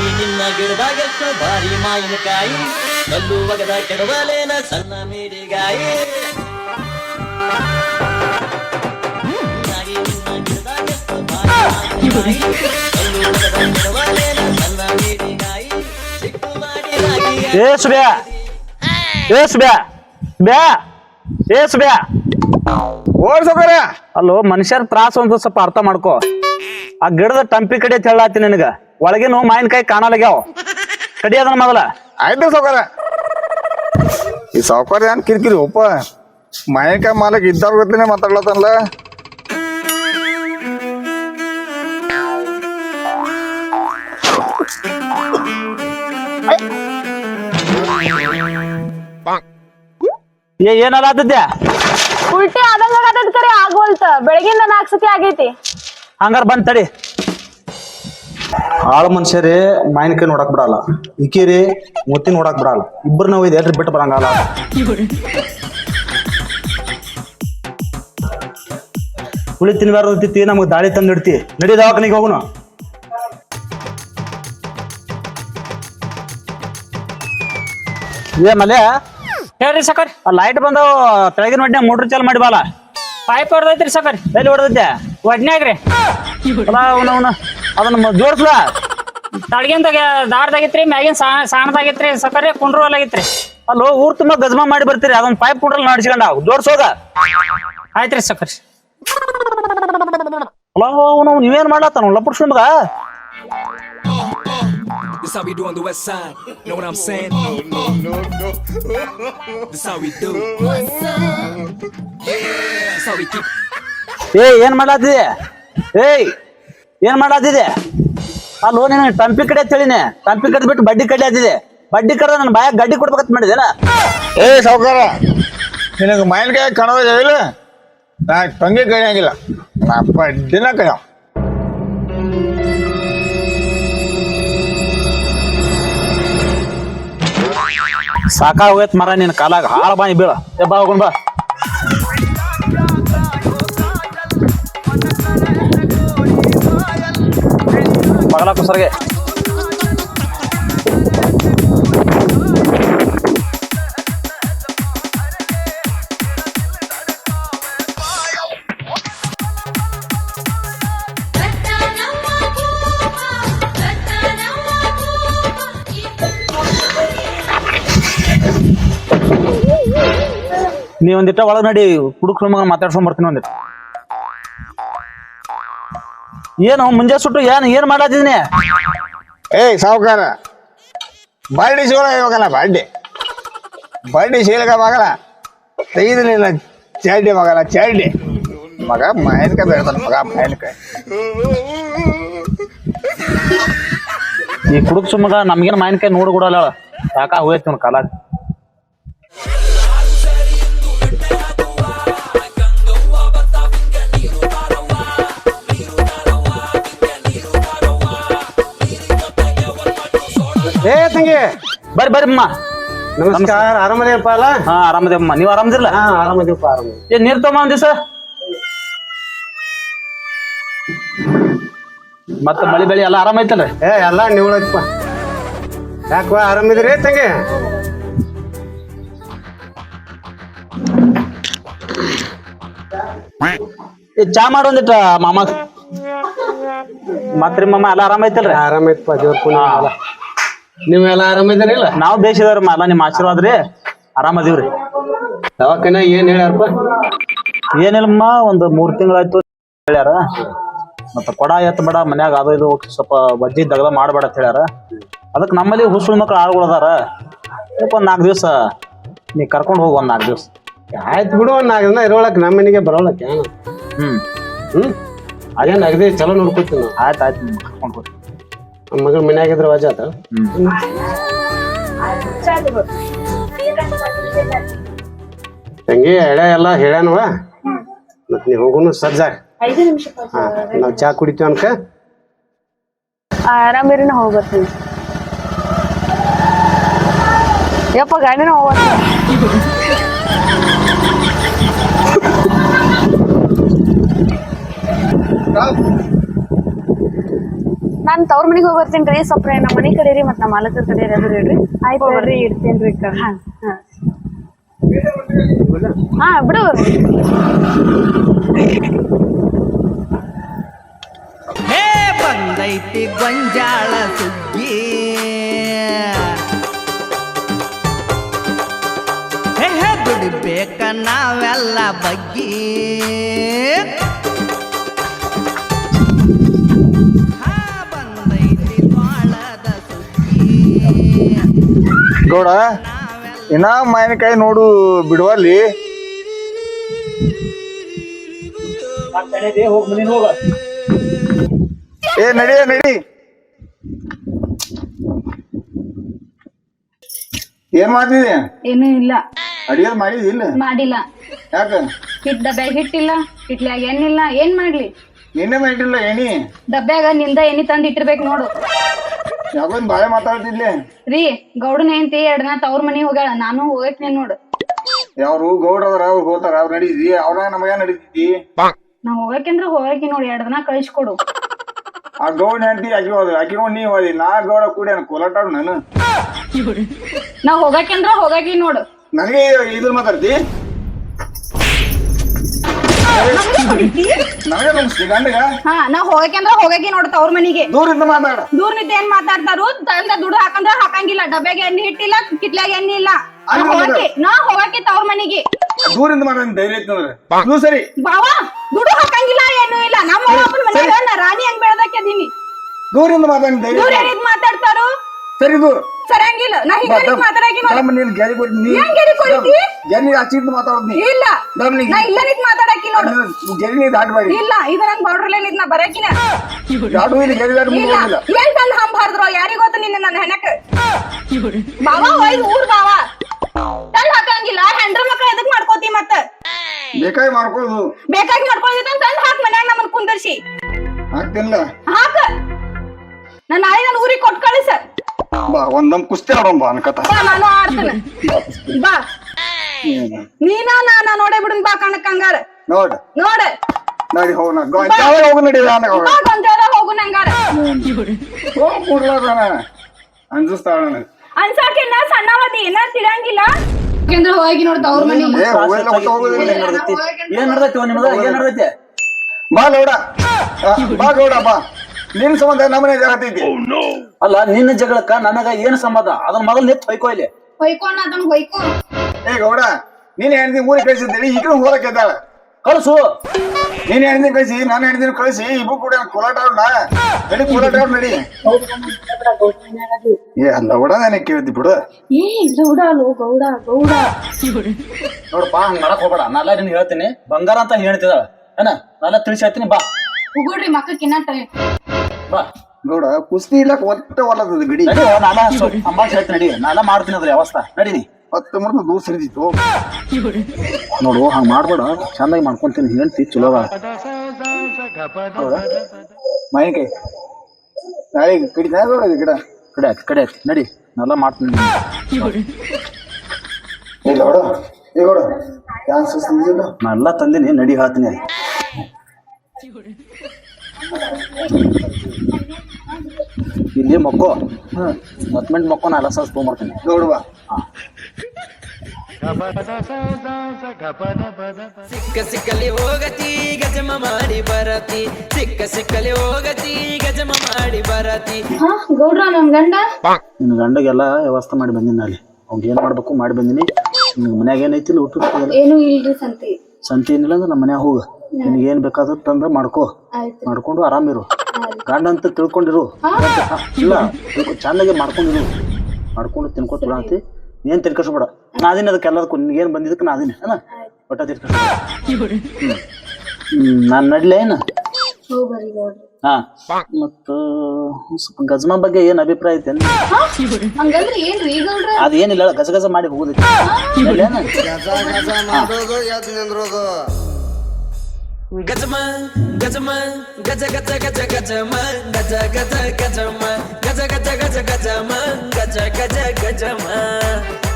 ನಾಗಿ ನಿನ್ನ ಗಿಡದಾಗೆಷ್ಟು ಬಾರಿ ಮಾವಿನಕಾಯಿ. ಕಲ್ಲು ಒಗದ ಕೆಡವಲೇನ ಸಣ್ಣ ಮೇರಿಗಾಯಿ. ನಾಗಿ ನಿನ್ನ ಗಿಡದಾಗೆಷ್ಟು ಭಾರಿ ಮಾವಿನಕಾಯಿ. ಕಲ್ಲು ಒಗದ ಕೆಡವಲೇನ ಸಣ್ಣ ಮೇರಿಗಾಯಿ. ಸಿಟ್ಟು ಮಾಡಿ ನಾಗಿ ಏ ಸುಬ್ಯಾ. ಏ ಸುಬ್ಯಾ. ಬ್ಯಾ. ಏ ಸುಬ್ಯಾ. ಓಡ್ ಸೌಕರ್ಯ. ಅಲ್ಲೋ ಮನುಷ್ಯರ್ ತ್ರಾಸ ಒಂದು ಸ್ವಲ್ಪ ಅರ್ಥ ಮಾಡ್ಕೋ. ಆ ಗಿಡದ ಟಂಪಿ ಕಡೆ ಹೇಳತ್ತಿ ನಿನಗ. ಒಳಗಿನ ಮಾವಿನಕಾಯಿ ಕಾಣಲಾಗ್ಯಾವ ಕಡಿ ಅದನ್ನ ಮೊದಲ ಆಯ್ತು ಸೌಕರ್ಯ ಈ ಸೌಕರ್ಯ ಏನ್ ಕಿರಿಕಿರಿ ಒಪ್ಪ ಮಾಯಕ ಮಾಲಕ್ ಇದ್ದವ್ರ ಗೊತ್ತಿನೇ ಮಾತಾಡ್ಲತ್ತಲ್ಲ ಏ ಏನಲ್ಲ ಉಲ್ಟಿ ಆದಂಗ ಆಗತೈತಿ ಕರೆ ಆಗೋಲ್ತ ಬೆಳಗಿಂದ ನಾಲ್ಕು ಸತಿ ಆಗೈತಿ ಹಂಗಾರ ಬಂದ್ ತಡಿ ಆಳ ಮನುಷ್ಯರೇ ಮಾವಿನಕಾಯಿ ನೋಡಕ್ ಬಿಡಲ್ಲ. ಇಕೇರಿ ಮುತ್ತಿ ನೋಡಕ್ ಬಿಡಲ್ಲ. ಇಬ್ಬರು ನಾವು ಇದು ಎಲ್ರಿ ಬಿಟ್ಟು ಬರಂಗಲ್ಲ. ಹುಳಿ ತಿನ್ಬಾರ್ದು ಅಂತಿತ್ತಿ ನಮಗೆ ದಾಳಿ ತಂದು ಇಡ್ತಿ. ನಡಿ ದವಾಖಾನಿಗೆ ಹೋಗುನು. ಏ ಮಲೆ ಹೇಳ್ರಿ ಸಕರ್. ಆ ಲೈಟ್ ಬಂದವು ತೆಳಗಿನ ಒಡ್ನೆ ಮೋಟ್ರ್ ಚಾಲು ಮಾಡಿ ಬಾಲ. ಪೈಪ್ ಹೊಡೆದೈತ್ರಿ ಸಕರ್. ಎಲ್ಲಿ ಹೊಡೆದೈತೆ? ಒಡ್ನ್ಯಾಗ್ರಿ. ಅಲ್ಲ ಅವನ ಅವನು. ಅದನ್ನ ಜೋಡ್ಸ್ಲ ತಳಗಿಂದಾಗ ದಾರದಾಗಿತ್ರಿ ಮ್ಯಾಗಿನ ಸಾಣದಾಗಿತ್ರಿ ಸಕರೆ ಕುಂಡ್ರು ಅಲ್ಲಾಗಿತ್ರಿ ಅಲ್ಲೋ ಊರ್ ತುಂಬಾ ಗಜ್ಮಾ ಮಾಡಿ ಬರ್ತೀರಿ ಅದೊಂದು ಪೈಪ್ ಕುಂಡ್ರಲ್ಲಿ ನಡ್ಸ್ಕೊಂಡ ಜೋಡ್ಸೋಗ ಆಯ್ತ್ರಿ ಸಕರ್ ಅಲ್ಲ ಅವನು ನೀವೇನ್ ಮಾಡ್ಲತ್ತಾನ ಲಪುಡ್ಸ್ ಮಗ This how we do on the west side. Know what I'm saying? No, no, no, no. this how we do. Yeah, This how we keep. ಏ ಏನ್ ಮಾಡ್ಲಾತಿದೆ ಏಯ್ ಏನ್ ಮಾಡಾತಿದೆ ಆ ಲೋನ್ ಏನ ಟಂಪಿ ಕಡೆ ತಿಳಿನಿ ಟಂಪಿ ಕಡೆ ಬಿಟ್ಟು ಬಡ್ಡಿ ಕಡೆ ಆದಿದೆ ಬಡ್ಡಿ ಕಡೆ ನನ್ನ ಬಾಯ ಗಡ್ಡಿ ಕೊಡ್ಬೇಕಂತ ಮಾಡಿದೇನ ಏ ಸೌಕಾರ ನಿನಗೆ ಮಾವಿನಕಾಯಿ ಕಾಣೋದ ಇಲ್ಲ ನಾ ತಂಗಿ ಕಡಿಯಂಗಿಲ್ಲ ನಾ ಬಡ್ಡಿನ ಕೈ ಸಾಕಾಗೋಯ್ತು ಮರ ನಿನ್ನ ಕಾಲಾಗ. ಹಾಳ ಬಾಯಿ ಬೀಳ. ಬಾ ಹೋಗೋಣ ಬಾ. ಬಗಲ ನೀವೊಂದಿಟ್ಟ ಒಳಗ್ ನಡಿ ಹುಡುಕ್ರ ಮಗ ಮಾತಾಡ್ಸ್ಕೊಂಡ್ ಬರ್ತೀನಿ ಒಂದಿಟ್ಟು. ಏನು ಮುಂಜಾ ಸುಟ್ಟು ಏನು ಏನ್ ಮಾಡಾತಿದ್ನಿ? ಏಯ್ ಸಾವುಕಾರ. ಬರ್ಡಿ ಸೀಳ ಇವಾಗಲ್ಲ ಬಾಡಿ ಬಾಡಿ ಸೀಳಗ ಮಗಲ ತೆಗೆದಿಲ್ಲ ಚಡ್ಡಿ ಮಗಲ ಚಡ್ಡಿ. ಮಗ ಮಾವಿನಕಾಯಿ ಬೆಳ್ತಾನ ಮಗ ಮಾವಿನಕಾಯಿ ಈ ಕುಡುಕ್ ಸುಮ್ಮಗ ನಮ್ಗೇನು ಮಾಯನ್ಕಾಯಿ ನೋಡ್ಕೊಡಲ್ಲ ಕೊಡಲ್ಲ ಸಾಕ ಹೋಯ್ತು ನೋಡ್ ತಂಗಿ ಬರ್ರಿ ಬರ್ರಿ ಅಮ್ಮ. ನಮಸ್ಕಾರ. ಆರಾಮದೇವಪ್ಪ ಅಲ್ಲ? ಹಾ ಆರಾಮದೇವಮ್ಮ. ನೀವು ಆರಾಮದಿಲ್ಲ ಹಾ ಆರಾಮದೇವಪ್ಪ ಆರಾಮ ಏನ್ ನೀರ್ ತಗೊಂಬ ಒಂದ್ ದಿವಸ. ಮತ್ತ ಮಳಿ ಬೆಳಿ ಎಲ್ಲ ಆರಾಮ ಐತಲ್ರಿ ಏ ಎಲ್ಲ ನಿವಳಪ್ಪ ಯಾಕವ ಆರಾಮಿದ್ರಿ ತಂಗಿ? ಈ ಚಾ ಮಾಡ ಒಂದಿಟ್ಟ ಮಾಮ. ಮತ್ರಿ ಮಾಮ ಎಲ್ಲ ಆರಾಮ ಐತಲ್ರಿ? ಆರಾಮೈತಪ್ಪ ದೇವ್ರ ಪುಣ್ಯ. ಅಲ್ಲ ನೀವೆಲ್ಲ ಆರಾಮಿದ್ದೀರಿಲ್ಲ ನಾವು ಬೇಸಿದವ್ರಮ್ಮ ಎಲ್ಲ ನಿಮ್ಮ ಆಶೀರ್ವಾದ ರೀ. ಆರಾಮದೀವ್ರಿ ದವಾಖಾನ ಏನ್ ಹೇಳ್ಯಾರಪ್ಪ? ಏನಿಲ್ಲಮ್ಮ ಒಂದು ಮೂರ್ ತಿಂಗಳಾಯ್ತು ಹೇಳ್ಯಾರ. ಮತ್ತ ಕೊಡ ಎತ್ತ ಬೇಡ ಮನ್ಯಾಗ ಅದು ಇದು ಸ್ವಲ್ಪ ಬಜ್ಜಿ ದಗದ ಮಾಡಬೇಡ ಅಂತ ಹೇಳ್ಯಾರ. ಅದಕ್ಕೆ ನಮ್ಮಲ್ಲಿ ಹುಸುಳು ಮಕ್ಳು ಆಳುಗಳು ಅದಾರ. ಒಂದ್ ನಾಲ್ಕು ದಿವಸ ನೀ ಕರ್ಕೊಂಡು ಹೋಗಿ ಒಂದ್ ನಾಲ್ಕು ದಿವಸ. ಆಯ್ತು ಬಿಡು ಒಂದ್ ನಾಲ್ಕು ದಿನ ಇರೋಳಕ್ ನಮ್ಮ ಮನೆಗೆ ಬರೋಳಕ್ಕೆ ಏನು? ಹ್ಮ್. ಹ್ಮ್? ಅದೇನ್ ಅಗದಿ ಚಲೋ ನೋಡ್ಕೊತೀನಿ ಆಯ್ತು ಆಯ್ತು ಕರ್ಕೊಂಡು ಹೋಗಿ ನಮ್ಮ ಮಗಳ ಮನ್ಯಾಗಿದ್ರೆ ವಜಾ ಆತ. ತಂಗಿ ಎಳೆ ಎಲ್ಲ ಹೇಳ್ಯಾನವ ಮತ್ ನೀ ಹೋಗುನು ಸಜ್ಜಾಗ ಹಾ ನಾವ್ ಚಾ ಕುಡಿತೀವಿ ಅನ್ಕ. ಆರಾಮಿರಿ ನಾ ಹೋಗ್ಬರ್ತೀನಿ ಯಪ್ಪ ಗಾಡಿನ ಹೋಗ್ಬರ್ತೀನಿ ನಾನ್ ತವ್ರ ಮನೆಗೆ ಹೋಗಿ ಬರ್ತೀನಿ ಸ್ವಲ್ಪ ನಮ್ಮ ಮನೆ ಕಡೆ ರೀ ಮತ್ತೆ ನಮ್ಮ ಮಾಲಕರ ಕಡೆ ರೀ ಅದು ಹೇಳ್ರಿ. ಆಯ್ತು ಬರ್ರಿ ಇಡ್ತೀನಿ ರೀ ಹಾಂ. ಹಾಂ. ಹಾಂ ಬಿಡು. ಹೇ ಬಂದೈತಿ ಗೊಂಜಾಳ ಸುಗ್ಗಿ. ಹೇ ಹೇ ದುಡಿಬೇಕ ನಾವೆಲ್ಲ ಬಗ್ಗಿ. ಗೌಡ ಇನ್ನ ಮಾವಿನಕಾಯಿ ನೋಡು ಬಿಡುವಲ್ಲಿ. ಏ ನಡಿ ನಡಿ. ಏನ್ ಮಾಡ್ತಿದ್ದೆ ಏನು ಇಲ್ಲ. ಅಡಿಗೆ ಮಾಡಿದಿಲ್ಲ ಮಾಡಿಲ್ಲ. ಯಾಕ? ಹಿಟ್ ಡಬ್ಯಾಗ ಹಿಟ್ಟಿಲ್ಲ ಹಿಟ್ಲಾಗ ಏನಿಲ್ಲ ಏನ್ ಮಾಡ್ಲಿ? ನಿನ್ನೆ ಮಾಡಿಲ್ಲ ಏನಿ ಡಬ್ಬ್ಯಾಗ ನಿಂದ ಎನಿ ತಂದ್ ಇಟ್ಟಿರ್ಬೇಕು ನೋಡು. ಯಾಕೊಂದ್ ಬಾಳೆ ಮಾತಾಡ್ತಿದ್ಲೆ? ರೀ ಗೌಡನ ಹೆಂಡತಿ ಎರಡ್ ನಾ ತವ್ರ ಮನೆ ಹೋಗ್ಯಾಳ. ನಾನು ಹೋಗಕ್ನೆ ನೋಡು. ಯಾವ್ರು ಗೌಡ ಅವ್ರ ಅವ್ರು ಹೋತಾರ ಅವ್ರು ನಡೀತಿ. ಅವ್ರ ನಮಗ ನಡೀತಿ ನಾ ಹೋಗಕ್ಕೆಂದ್ರೆ ಹೋಗಕ್ಕೆ ನೋಡಿ ಎರಡ್ ದಿನ ಕಳಿಸ್ಕೊಡು ಆ ಗೌಡ ಹೆಂಡತಿ ಆಕಿ ಹೋದ್ರು ಆಕಿ ಹೋಗಿ ನೀ ಹೋದಿ ನಾ ಗೌಡ ಕೂಡಿ ಕೋಲಾಟಾಡು ನಾನು. ನಾ ಹೋಗಕ್ಕೆಂದ್ರೆ ಹೋಗಕ್ಕೆ ನೋಡು. ನನಗೆ ಇದ್ರ ಮಾತಾಡ್ತಿ? ನಮ್ಸ್ತಿ ಗಂಡಗ ಹಾ ನಾ ಹೋಗಕಂದ್ರ ಹೋಗಕಿ ನೋಡು ತವ್ರ ಮನಿಗೆ. ದೂರಿಂದ ಮಾತಾಡ. ದೂರ್ ನಿದ್ದೆ ಏನ್ ಮಾತಾಡ್ತಾರು? ತಂದ ದುಡ್ಡು ಹಾಕಂದ್ರ ಹಾಕಂಗಿಲ್ಲ. ಡಬ್ಬೆಗೆ ಎಣ್ಣೆ ಹಿಟ್ಟಿಲ್ಲ ಕಿಟ್ಲಾಗ ಎಣ್ಣೆ ಇಲ್ಲ. ನಾ ಅಲ್ಲಿ ಬಂದದ. ಹೋಗಕಿ ನಾ ಹೋಗಕಿ ತವ್ರ ಮನಿಗೆ. ದೂರಿಂದ ಮಾತಾಡ ಧೈರ್ಯ ಸರಿ. ಬಾವಾ ದುಡ್ಡು ಹಾಕಂಗಿಲ್ಲ ಏನು ಇಲ್ಲ. ನಮ್ಮ ಅಪ್ಪನ ಮನ್ಯಾಗ ನಾ ರಾಣಿ ಹಂಗ್ ಬೆಳ್ದಕ್ಕಿದೀನಿ ದೂರಿಂದ ಮಾತಾಡ ಧೈರ್ಯ ದೂರ. ಮಾತಾಡ್ತಾರು? ಸರಿ ದೂರ ಸರಿಯಂಗಿಲ್ಲ ನಾ ಹಿಂಗ ಮಾತಾಡಕಿ ನೋಡಿ. ನೀನ್ ಗೆರಿ ಕೊಡಿ ನೀ ಏನ್ ಗೆರಿ ಕೊಡ್ತಿ? ಗೆರಿ ಹಚ್ಚಿದ್ ಮಾತಾಡೋದ್ ನೀ. ಇಲ್ಲ. ದಮ್ ನೀ ನಾ ಇಲ್ಲ ನಿಂತ್ ಮಾತಾಡಕಿ ನೋಡು. ಗೆರಿ ನೀ ದಾಟಬೇಡಿ ಇಲ್ಲ ಇದು ನನ್ನ ಬೌಡ್ರಲ್ಲೇ ಲೈನ್ ನಾ ಬರಕಿನ. ಯಾರು ಇಲ್ಲಿ ಗೆರಿ ದಾಟ ಇಲ್ಲ. ಮುಂದಿಲ್ಲ ಏನ್ ತಂದ್ ಹಂಬ ಹರ್ದ್ರು ಯಾರಿಗ್ ಗೊತ್ತು ನಿನ್ನ ನನ್ನ ಹೆಣಕ? ಬಾವಾ ಹೋಯ್ದು ಊರ್ ಬಾವಾ ತಂದ್ ಹಾಕಂಗಿಲ್ಲ ಹೆಂಡ್ರ ಮಕ್ಳ ಎದಕ್ ಮಾಡ್ಕೋತಿ ಮತ್ತ? ಬೇಕಾಗಿ ಮಾಡ್ಕೊಳ್ಳೋದು. ಬೇಕಾಗಿ ಮಾಡ್ಕೊಂಡಿದ್ದ ತಂದ ಹಾಕ್ ಮನ್ಯಾಗ ನಮ್ಮ ಕುಂದರ್ಸಿ. ಆಗ್ತಿಲ್ಲ ಹಾಕ. ನನ್ನ ನಾಳೆ ನನ್ನ ಊರಿಗೆ ಕೊಟ್ ಕಳಿಸ. ಬಾ ಒಂದಮ್ ಕುಸ್ತಿ ಆಡೋಣ ಬಾ ಅನ್ಕತ ಬಾ ನಾನು ಆಡ್ತೇನೆ. ಬಾ. ನೀನ ನಾನ ನೋಡೇ ಬಿಡುನ್ ಬಾ ಕಣಕ್ ಹಂಗಾರ. ನೋಡ್. ನೋಡ. ನಡಿ ಹೋಗ ಹೋಗು ನಡಿ ನಾನು ಹೋಗ. ಬಾ ಗೊಂಜಾಲ ಹೋಗು ನಂಗಾರ. ಹೋಗ ಅಂಜಿಸ್ತಾಳ ನನಗೆ ಅನ್ಸಾಕೆ ನಾ ಸಣ್ಣವದಿ ಏನ ತಿಳಂಗಿಲ್ಲ. ಯಾಕೆಂದ್ರೆ ಹೋಗಿ ನೋಡ್ದ ಅವ್ರ ಮನಿ. ಏನ್ ನಡ್ದೈತಿ? ಏನ್ ನಡ್ದೈತಿ ಬಾ ಗೌಡ ಬಾ ಗೌಡ ಬಾ. ನಿನ್ ಸಂಬಂಧ ನಮ್ಮನೆ ಜಗತ್ತೈತಿ ಅಲ್ಲ ನಿನ್ನ ಜಗಳಕ್ಕ ನನಗ ಏನ್ ಸಂಬಂಧ? ಅದನ್ನ ಮೊದಲು ನಿತ್ ಹೊಯ್ಕೋ ಇಲ್ಲಿ. ಹೊಯ್ಕೊಂಡ್ ಅದನ್ನ ಹೊಯ್ಕೊ. ಏ ಗೌಡ ನೀನ್ ಹೆಣ್ದಿ ಊರಿಗೆ ಕಳಿಸಿದ್ದೇಳಿ ಈಗ ಹೋಗಕ್ಕೆ ಇದ್ದಾಳ ಕಳ್ಸು. ನೀನ್ ಹೆಣ್ದಿನ ಕಳಿಸಿ ನಾನು ಹೆಣ್ದಿನ ಕಳಿಸಿ ಇಬ್ಬರು ಕೂಡ ಕೋಲಾಟ ಆಡೋಣ ನಡಿ ಕೋಲಾಟ ಆಡ್ ನಡಿ. ಏ ಅಲ್ಲ ಗೌಡ ನನಗೆ ಕೇಳ್ತಿ ಬಿಡು. ಏ ಗೌಡ ಲೋ ಗೌಡ ಗೌಡ. ನೋಡಪ್ಪ ಹಂಗ ಮಾಡಕ್ ಹೋಗ್ಬೇಡ. ನಾಲ್ಲ ನಿನ್ ಹೇಳ್ತೀನಿ. ಬಂಗಾರ ಅಂತ ಹೇಳ್ತಿದಾಳ ಏನ ನಾಲ್ಲ ತಿಳಿಸಿ ಹೇಳ್ತೀನಿ ಬಾ. ಉಗುಡ್ರಿ ಮಕ್ಕಕ್ಕೆ ಇನ್ನಟ ಗೌಡ ಕುಸ್ತಿ ಇಲ್ಲ ಒಟ್ಟ ಒಲ್ಲದ ಬಿಡಿ. ನಡಿ ನಾಲ ಅಮ್ಮ ಹೇಳ್ತೀನಿ ನಡಿ. ಮಾಡ್ತೀನಿ ಅದ್ರ ಅವಸ್ಥಾ ನಡೀನಿ ಹತ್ತು ಮರ್ದು ದೂರ ಸರಿದಿತ್ತು. ನೋಡು ಹಂಗ ಮಾಡ್ಬೇಡ. ಚಂದಾಗಿ ಮಾಡ್ಕೊಂತೀನಿ. ಹೇಳ್ತಿ ಚಲೋ. ಮಾಯಿನಕಾಯಿ ನಾಳೆ ಕಡಿತಾ ಗೌಡ ಇದು ಗಿಡ ಕಡೆ. ಆಯ್ತು ಕಡೆ ಆಯ್ತು. ನಡಿ ನಾನೆಲ್ಲ ಮಾಡ್ತೀನಿ. ಏ ಗೌಡ ಏ ಗೌಡ ಯಾನ್ ಸುಸ್ತಿಲ್ಲ ನಾ ಎಲ್ಲ ತಂದಿನಿ. ನಡಿ ಹೇಳ್ತೀನಿ ಇಲ್ಲಿ ಮಕ್ಕೋ. ಮತ್ ಮಿನಿಟ್ ಮಕ್ಕೋ ನಾ ಸಾವಿರ ತೊಗೊಂಬರ್ತೀನಿ ನೋಡುವ ಸಿಕ್ಕ ಸಿಕ್ಕಲಿ ಹೋಗತಿ ಗಜಮ ಮಾಡಿ ಬರತಿ. ಸಿಕ್ಕ ಸಿಕ್ಕಲಿ ಹೋಗತಿ ಗಜಮ ಮಾಡಿ ಬರತಿ. ಹಾ ಗೌಡ್ರ ನನ್ ಗಂಡ? ನಿನ್ನ ಗಂಡಗೆಲ್ಲ ವ್ಯವಸ್ಥೆ ಮಾಡಿ ಬಂದಿನಿ ಅಲ್ಲಿ. ಅವ್ಗೆ ಏನ್ ಮಾಡ್ಬೇಕು ಮಾಡಿ ಬಂದಿನಿ. ನಿನ್ನ ಮನ್ಯಾಗ ಏನೈತಿ ಇಲ್ಲಿ ಊಟ ಏನು ಇಲ್ರಿ ಸಂತಿ. ಸಂತಿ ಏನಿಲ್ಲ ಅಂದ್ರೆ ನಮ್ಮ ಮನ್ಯಾಗ ಹೋಗ. ನಿನಗೆ ಏನು ಬೇಕಾದ ತಂದ್ರೆ ಮಾಡ್ಕೋ. ಮಾಡ್ಕೊಂಡು ಆರಾಮಿರು ಗಂಡ ಅಂತ ತಿಳ್ಕೊಂಡಿರು. ಇಲ್ಲ. ತಿಳ್ಕೊ ಚಂದಾಗಿ ಮಾಡ್ಕೊಂಡಿರು ಮಾಡ್ಕೊಂಡು ತಿನ್ಕೋತ ಬಿಡ ಅಂತಿ ಏನ್ ತಿಳ್ಕೊಸ್ಬೇಡ ನಾದಿನ ಅದಕ್ಕೆ ಎಲ್ಲದಕ್ಕೂ. ನಿನ್ಗೇನು ಬಂದಿದ್ದಕ್ಕೆ ನಾದಿನ ಅಲ್ಲ ಒಟ್ಟ ತಿರ್ಕ ಹ್ಮ್. ನಾನು ನಡ್ಲೆ ಏನು? ಹಾ. ಮತ್ತ ಸ್ವಲ್ಪ ಗಜ್ಮಾ ಬಗ್ಗೆ ಏನ್ ಅಭಿಪ್ರಾಯ ಐತೆ ಅದೇನಿಲ್ಲ ಗಜ ಗಜ ಮಾಡಿ ಹೋಗುದೈತಿ ನಡ್ಲೇನ? ಗಜಮ ಗಜಮ ಗಜ ಗಜ ಗಜ ಗಜಮ ಗಜ ಗಜ ಗಜಮ ಗಜ ಗಜ ಗಜ ಗಜಮ ಗಜ ಗಜ ಗಜಮ